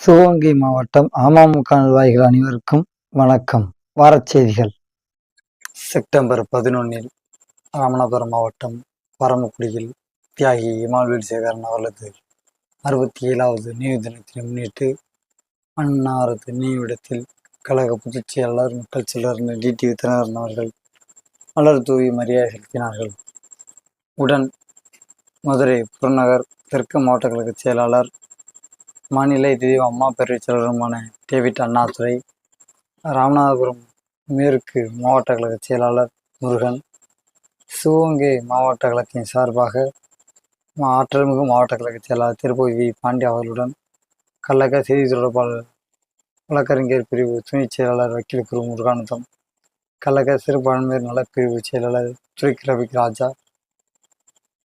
சிவகங்கை மாவட்டம் அமமுக நிர்வாகிகள் அனைவருக்கும் வணக்கம். வாரச் செய்திகள். செப்டம்பர் பதினொன்னில் ராமநாதபுரம் மாவட்டம் பரமக்குடியில் தியாகி இமால்வேல் சேகரன் அவர்களது அறுபத்தி ஏழாவது நினைவு தினத்தை முன்னிட்டு அன்னாரது நினைவிடத்தில் கழக பொதுச் செயலாளர் மக்கள் செல்வர் டிடிவி தினகரன் அவர்கள் மலர் தூவி மரியாதை செலுத்தினார்கள். உடன் மதுரை புறநகர் தெற்கு மாவட்ட கழக செயலாளர் மாநில இதயம் அம்மா பேரவைச் செயலருமான டேவிட் அண்ணாதுரை ராமநாதபுரம் மேற்கு மாவட்ட கழக செயலாளர் முருகன் சிவகங்கை மாவட்ட கழகத்தின் சார்பாக ஆற்றல்மிகு மாவட்ட கழக செயலாளர் திருப்பதி வி. பாண்டிய அவர்களுடன் கழக செய்தி தொடர்பாளர் வழக்கறிஞர் பிரிவு துணைச் செயலாளர் வக்கீல் குரு முருகானந்தம் கழக சிறுபான்மையர் நலப்பிரிவு செயலாளர் துரைக்கிரவிக் ராஜா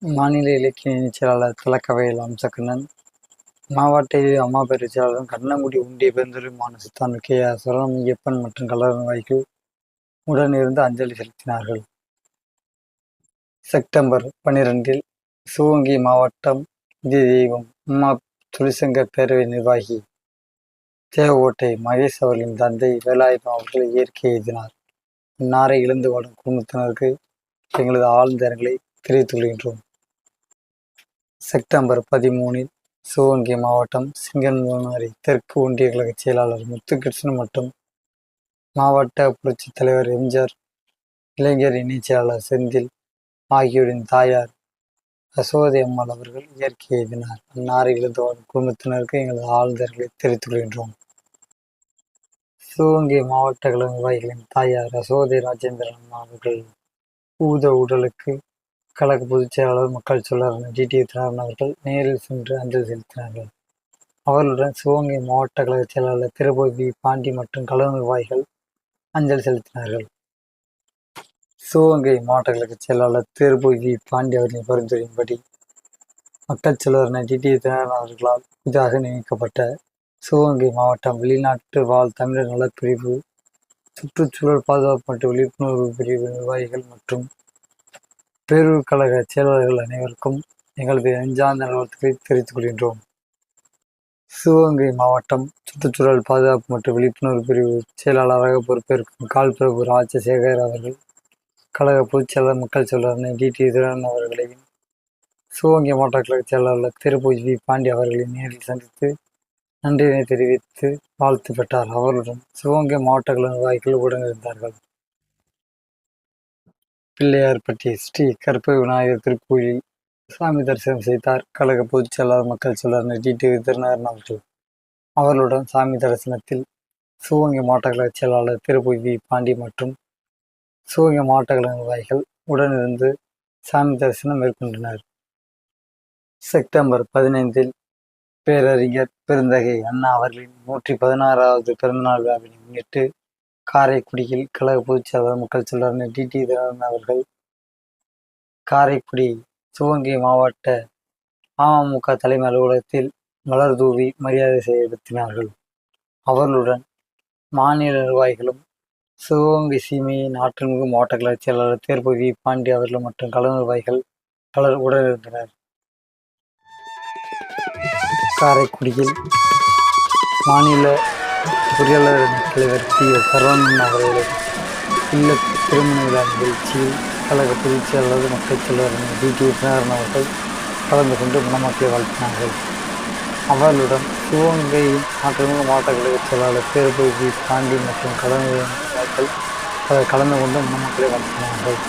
மாநில இலக்கிய செயலாளர் தலக்கவையில் அம்சக்கண்ணன் மாவட்ட அம்மா பேரவை கண்ணங்குடி உண்டிய பெருந்தொழில் சித்தான் கே ஆர் சரணமையப்பன் மற்றும் கலரன் வாய்க்கு உடன் இருந்து அஞ்சலி செலுத்தினார்கள். செப்டம்பர் பனிரெண்டில் சிவகங்கை மாவட்டம் இந்திய தெய்வம் அம்மா தொழிற்சங்க பேரவை நிர்வாகி தேவகோட்டை மகேஷ் அவர்களின் தந்தை வேலாயுதம் அவர்கள் இயற்கை எழுதினார் இன்னாரை இழந்து வாடும் குடும்பத்தினருக்கு எங்களது ஆழ்ந்த இரங்கலை தெரிவித்துக் கொள்கின்றோம். செப்டம்பர் பதிமூனில் சிவகங்கை மாவட்டம் சிங்கன்மூனாரி தெற்கு ஒன்றிய கழக செயலாளர் முத்துகிருஷ்ணன் மற்றும் மாவட்ட புரட்சித் தலைவர் எம்ஜிஆர் இளைஞர் இணைச் செயலாளர் செந்தில் ஆகியோரின் தாயார் யசோதை அம்மாள் அவர்கள் இயற்கை எழுதினார் அன்னாரை இழந்து குடும்பத்தினருக்கு எங்களது ஆழ்ந்தர்களை தெரிவித்துக் கொள்கின்றோம். சிவகங்கை மாவட்ட கழக நிர்வாகிகளின் தாயார் யசோதை ராஜேந்திரன் அம்மா அவர்கள் ஊத உடலுக்கு கழக பொதுச் செயலாளர் மக்கள் சொல்லார் டிடி தினகரன் அவர்கள் நேரில் சென்று அஞ்சலி செலுத்தினார்கள். அவர்களுடன் சிவகங்கை மாவட்ட கழக செயலாளர் திருபதி பாண்டி மற்றும் கழக நிர்வாகிகள் அஞ்சலி செலுத்தினார்கள். சிவகங்கை மாவட்ட கழக செயலாளர் திருபதி பாண்டி அவர்களின் பரிந்துரையின்படி மக்கள் செல்வர் டிடி தினகரன் அவர்களால் புதிதாக நியமிக்கப்பட்ட சிவகங்கை மாவட்டம் வெளிநாட்டு வாழ் தமிழர் நலப்பிரிவு சுற்றுச்சூழல் பாதுகாப்பு மற்றும் விழிப்புணர்வு பிரிவு நிர்வாகிகள் மற்றும் பேரூர் கழக செயலாளர்கள் அனைவருக்கும் எங்களது நெஞ்சார்ந்த நல்வாழ்த்துக்களை தெரிவித்துக் கொள்கின்றோம். சிவகங்கை மாவட்டம் சுற்றுச்சூழல் பாதுகாப்பு மற்றும் விழிப்புணர்வு பிரிவு செயலாளராக பொறுப்பேற்கும் கால்பிரபு ராஜசேகர் அவர்கள் கழக பொதுச்செயலாளர் மக்கள் செயலாளர் டிடி திரன் அவர்களையும் சிவகங்கை மாவட்ட கழக செயலாளர் திருப்பூஜ் வி பாண்டி அவர்களையும் நேரில் சந்தித்து நன்றியினை தெரிவித்து வாழ்த்து பெற்றார். அவருடன் சிவகங்கை மாவட்ட கழக நிர்வாகிகள் உடனிருந்தார்கள். பிள்ளையார்பட்டி ஸ்ரீ கருப்பை விநாயகர் திருக்கோயிலில் சாமி தரிசனம் செய்தார். கழக பொதுச் செயலாளர் மக்கள் செயலாளர் டிடிவி திருநகரன் அவர்கள் அவர்களுடன் சாமி தரிசனத்தில் சிவகங்கை மாவட்ட கழக செயலாளர் திருபுவி பாண்டி மற்றும் சிவகங்கை மாவட்ட கழக நிர்வாகிகள் உடனிருந்து சாமி தரிசனம் மேற்கொண்டனர். செப்டம்பர் பதினைந்தில் பேரறிஞர் பெருந்தகை அண்ணா அவர்களின் நூற்றி பதினாறாவது பிறந்தநாள் விழாவினை முன்னிட்டு காரைக்குடியில் கழக பொதுச் செயலாளர் மக்கள் செல்வர் டிடி தினகரன் அவர்கள் காரைக்குடி சிவகங்கை மாவட்ட அமமுக தலைமை அலுவலகத்தில் மலர் தூவி மரியாதை செயல்படுத்தினார்கள் அவர்களுடன் மாநில நிர்வாகிகளும் சிவகங்கை சீமையின் ஆற்றல்மிகு மாவட்ட கழக செயலாளர் தேர்பதி பாண்டி அவர்கள் மற்றும் கழக நிர்வாகிகள் பலர் உடனிருந்தனர். காரைக்குடியில் மாநில பொறியாளர் தலைவர் டி சரவணன் அவர்களும் இல்ல திருமண விழா நிகழ்ச்சியில் கழக பொதுச்செயலாளர் மக்கள் தலைவர் டி டி விஸ்வநாதன் அவர்கள் கலந்து கொண்டு மணமக்களை வாழ்த்தினார்கள். அவர்களுடன் சிவகங்கை ஆற்றமிகு மாவட்ட கழக செயலாளர் பேருபதி பாண்டி மற்றும் கலந்து கலந்து கொண்டு மணமக்களை வாழ்த்தினார்கள்.